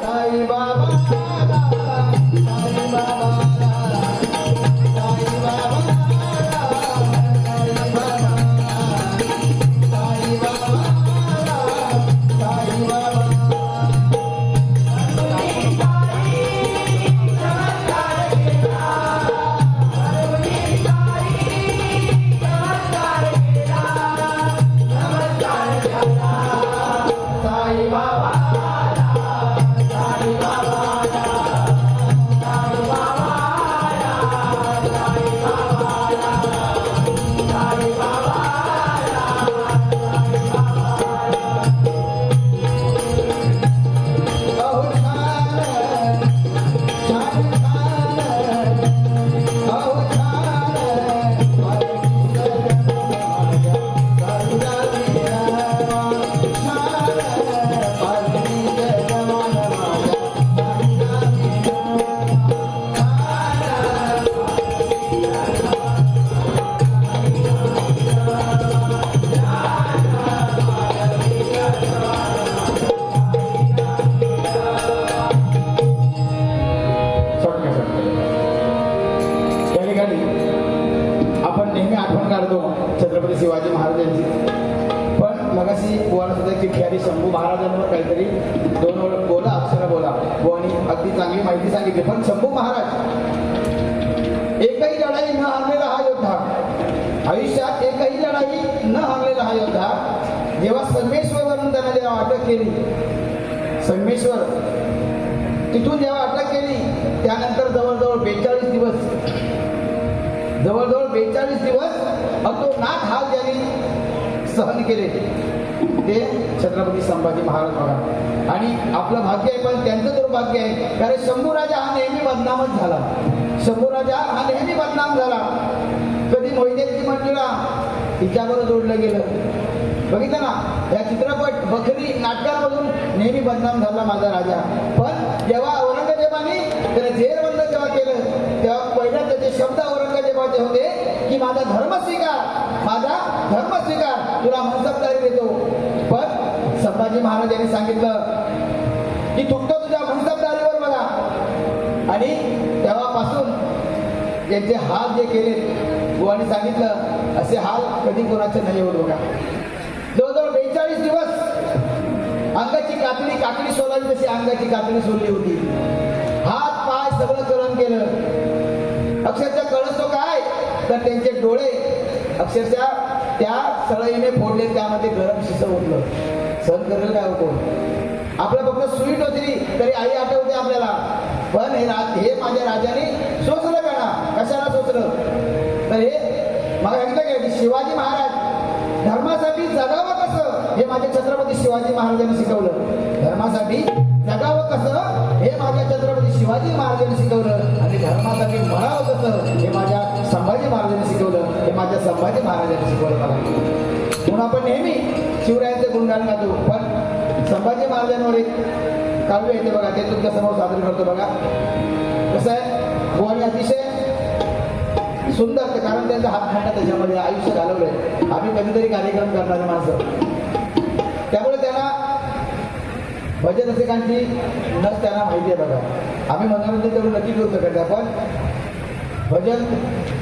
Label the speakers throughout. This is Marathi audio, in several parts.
Speaker 1: Sai Baba ठिकाणी आपण नेहमी आठवण काढतो छत्रपती शिवाजी महाराजांची. पण मगाशी बुवाला सुद्धा चिठ्ठी आली शंभू महाराजांवर काहीतरी दोन वेळ बोला अक्षर बोला. हो, बुवानी अगदी चांगली माहिती सांगितली. पण शंभू महाराज एकही लढाई न हारलेला हा योद्धा आयुष्यात एकही लढाई न हारलेला हा योद्धा जेव्हा संगमेश्वरवरून त्यांना जेव्हा अटक केली संगमेश्वर तिथून जेव्हा अटक केली त्यानंतर जवळजवळ बेचाळीस दिवस अतोनात हाल त्यांनी सहन केले. ते छत्रपती संभाजी महाराज बघा आणि आपलं भाग्य आहे पण त्यांचं दुर्भाग्य आहे. कारण शंभू राजा हा नेहमी बदनामच झाला. शंभू राजा हा नेहमी बदनाम झाला. कधी मोहिदेची मंजुळा तिच्याबरोबर जोडलं गेलं. बघितलं ना? या चित्रपट बखरी नाटकामधून नेहमी बदनाम झाला माझा राजा. पण जेव्हा औरंगजेबाने त्याला जेरबंद जेव्हा केलं तेव्हा पहिला त्याचे शब्द औरंगजेबाचे होते की माझा धर्म स्वीकार माझा धर्म स्वीकार तुला मनसबदारी देतो. पण संभाजी महाराज यांनी सांगितलं की तुटतो तुझ्या मनसबदारीवर मला. आणि तेव्हापासून त्यांचे हाल जे केले बुवाने सांगितलं असे हाल कधी कोणाचे नाही होत बघा. जवळजवळ बेचाळीस दिवस अंगाची कातडी काकडी सोलावी जशी अंगाची कातडी सोडली होती. तर त्यांचे डोळे अक्षरशः त्या सळईने फोडले त्यामध्ये गरम शिस उठलं. सहन करेल काय होतो आपलं फक्त सुई होती तरी आई आठवते आपल्याला. पण हे राज हे माझ्या राजाने सोचलं का ना कशाला सोचलं तर हे मला सांगितलं काय शिवाजी महाराज धर्मासाठी जगावं कसं? हे माझ्या छत्रपती शिवाजी महाराजांनी शिकवलं. धर्मासाठी जगावं कसं? हे माझ्या छत्रपती शिवाजी महाराजांनी शिकवलं. आणि धर्मासाठी मरावं कसं? हे माझ्या शिवाजी महाराजांनी शिकवलं हे माझ्या संभाजी महाराजांनी शिकवलं. मला म्हणून आपण नेहमी शिवरायांचे गुणगान गातो. पण संभाजी महाराजांवर एक काव्य येते बघा ते तुमच्यासमोर सादर करतो बघा. कसं आहे? गोवाने अतिशय सुंदर ते कारण त्यांचा हात खाटा त्याच्यामध्ये आयुष्य घालवलंय. आम्ही कधीतरी कार्यक्रम करणारे माणसं. त्यामुळे त्यांना भजन रसिकांची नस त्यांना माहिती आहे बघा. आम्ही मनोरंजन तेवढं नक्की करू शकत आपण पण भजन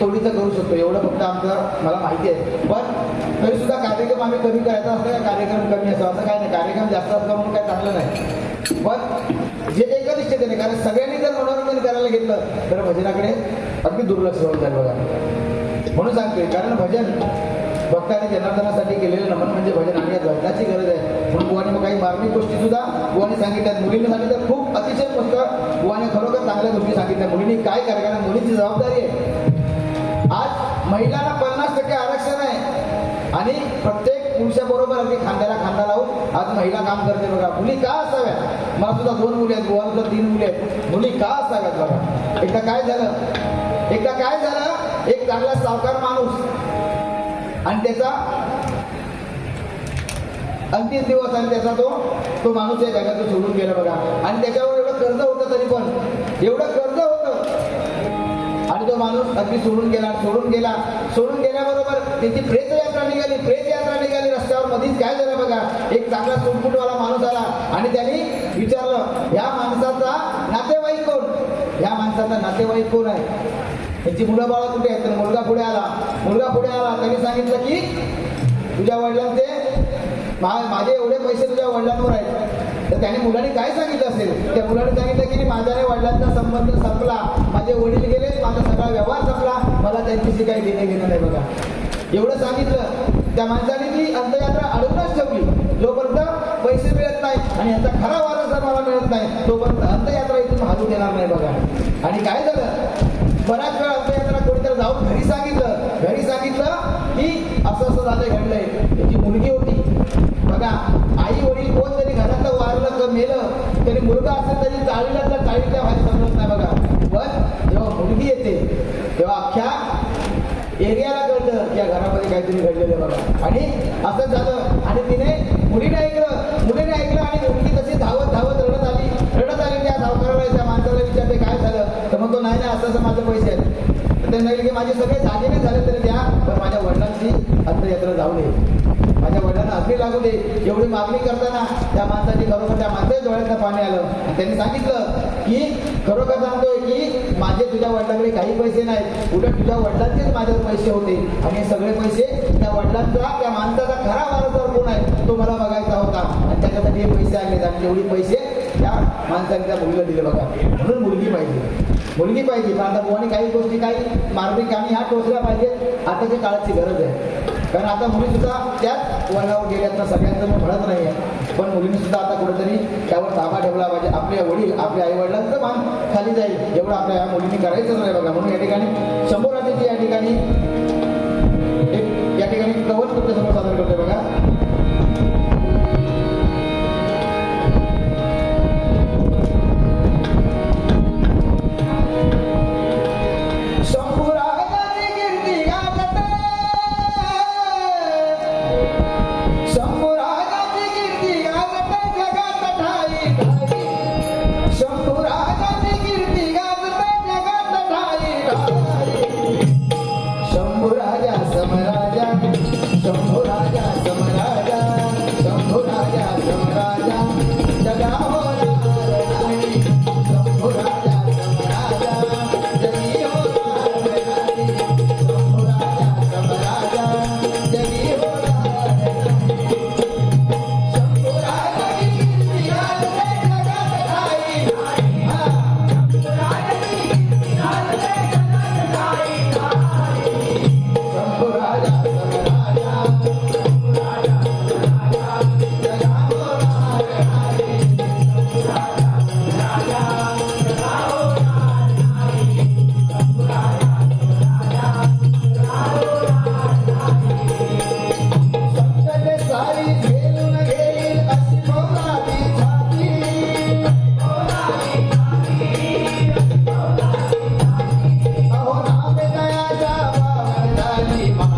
Speaker 1: तोडीचं करू शकतो. एवढं फक्त आमचं मला माहिती आहे. पण तरी सुद्धा कार्यक्रम आम्ही कमी करायचा असतो का कार्यक्रम कमी असतो असं काय नाही. कार्यक्रम जास्त असला म्हणून काय चांगलं नाही. पण जे एकनिष्ठतेने कारण सगळ्यांनी जर मनोरंजन करायला घेतलं तर भजनाकडे अगदी दुर्लक्ष होऊन जाईल बघा. म्हणून सांगतोय कारण भजन भक्ताने जनार्दनासाठी केलेलं नमन म्हणजे भजन आणि भजनाची गरज आहे. म्हणून बुवाने मग काही मार्मिक गोष्टी सुद्धा बुवाने सांगितल्या मुलींनी सांगितलं खूप अतिशय मस्त बुवाने खरोखर चांगल्या गोष्टी सांगितल्या. मुलींनी काय करा कारण जबाबदारी आहे. महिलांना पन्नास टक्के आरक्षण आहे. आणि प्रत्येक पुरुषाबरोबर अगदी खांद्याला खांदा लावून आज महिला काम करते बघा. मुली का असाव्यात? मला सुद्धा दोन मुली आहेत गोवा सुद्धा तीन मुली आहेत. मुली का असाव्यात बघा? एकदा काय झालं? एकदा काय झालं? एक चांगला सावकार माणूस आणि त्याचा अंतिम दिवस आणि त्याचा तो तो माणूस या जगातून सोडून गेला बघा. आणि त्याच्यावर एवढं कर्ज होतं तरी पण एवढं कर्ज माणूस अगदी सोडून गेला सोडून गेला. सोडून गेल्याबरोबर त्यांची प्रेत यात्रा निघाली प्रेत यात्रा निघाली रस्त्यावर. मधीच काय झालं बघा? एक चांगला सुटपुटवाला माणूस आला आणि त्यांनी विचारलं या माणसाचा नातेवाईक कोण? या माणसाचा नातेवाईक कोण आहे? त्यांची मुलं बाळा कुठे आहेत? तर मुलगा पुढे आला. मुलगा पुढे आला. त्यांनी सांगितलं की तुझ्या वडिलांचे माझे एवढे पैसे तुझ्या वडिलांवर आहेत. तर त्याने मुलाने काय सांगितलं असेल? त्या मुलाने सांगितलं की माझ्या वडिलांचा संबंध संपला. माझे वडील गेले माझा सगळा व्यवहार संपला. मला त्यांच्याशी काही घेणे घेणं नाही बघा. एवढं सांगितलं. त्या माणसाने ती अंतयात्रा अडवूनच ठेवली. जोपर्यंत पैसे मिळत नाही आणि याचा खरा वारस मला मिळत नाही तोपर्यंत अंतयात्रा इथून हालू देणार नाही बघा. आणि काय झालं? बराच वेळ अंतयात्रा कोणीतरी जाऊन घरी सांगितलं. घरी सांगितलं की असं असं झालं घडलंय. त्याची मुलगी होती. बघा आई वडील कोण जरी मेलं तरी मुलगा असेल तरी चाळीला तर चाळीच्या बाहेर समजत नाही बघा. पण जेव्हा मुलगी येते तेव्हा अख्ख्या एरियाला कळलं की या घरामध्ये काहीतरी घडलेलं बघा. आणि असं झालं आणि तिने मुलीने ऐकलं मुलीने ऐकलं आणि मुलगी तशी धावत धावत रडत आली. रडत आली त्या धावकाराला त्या माणसाला विचारते काय झालं? तर मग तो नाही ना असं माझे पैसे आहेत. तर त्यांना की माझे सगळे दागिने झाले तरी द्या पण माझ्या वडिलांची अंतयात्रा जाऊ नये. मागणी लागू दे. एवढी मागणी करताना त्या माणसाची खरोखर त्या माणसाच्या डोळ्यातनं पाणी आलं. त्यांनी सांगितलं की खरोखर सांगतोय की माझे तुझ्या वडिलांकडे काही पैसे नाहीत. उलट तुझ्या वडिलांचेच माझ्यावर पैसे होते. आणि हे सगळे पैसे त्या वडिलांचा त्या माणसाचा खरा वारसदार कोण आहे तो मला बघायचा होता. आणि त्याच्यासाठी हे पैसे आणले. आणि तेवढे पैसे त्या माणसाने त्या मुलीला दिले बघा. म्हणून मुलगी पाहिजे. मुलगी पाहिजे पण आता बुवानी काही गोष्टी काही मार्मिक आणि ह्या टोचल्या पाहिजेत. आताच्या काळाची गरज आहे. कारण आता मुली सुद्धा त्याच वर्गावर गेल्यात ना सगळ्यांचं मी म्हणत नाही आहे. पण मुलींनी सुद्धा आता कुठेतरी त्यावर ताबा ठेवला पाहिजे. आपले वडील आपल्या आई वडिलांचं मान खाली जाईल. एवढं आपल्या या मुलींनी करायचंच नाही बघा. म्हणून या ठिकाणी शंभर राजाची या ठिकाणी एक या ठिकाणी कवच तुमच्यासमोर सादर करतोय बघा? I leave my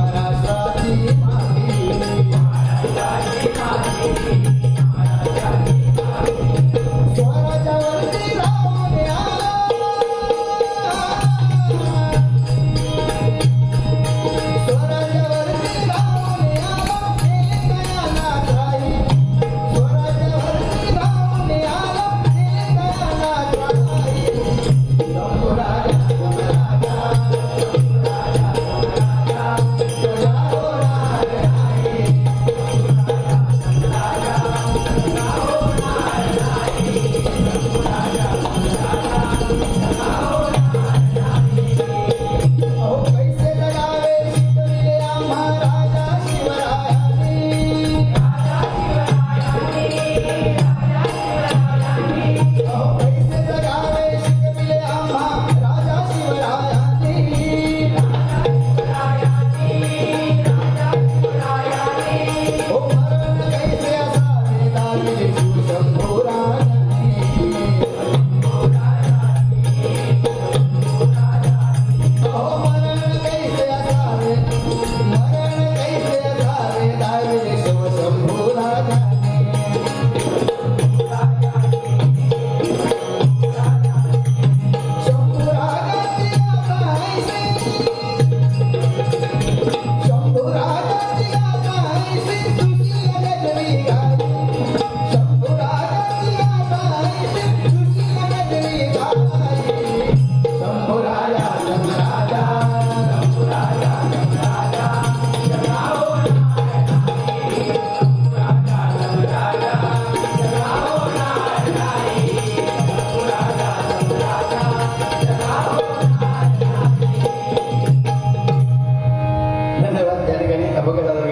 Speaker 1: धन्यवाद. त्या ठिकाणी अभंग सादर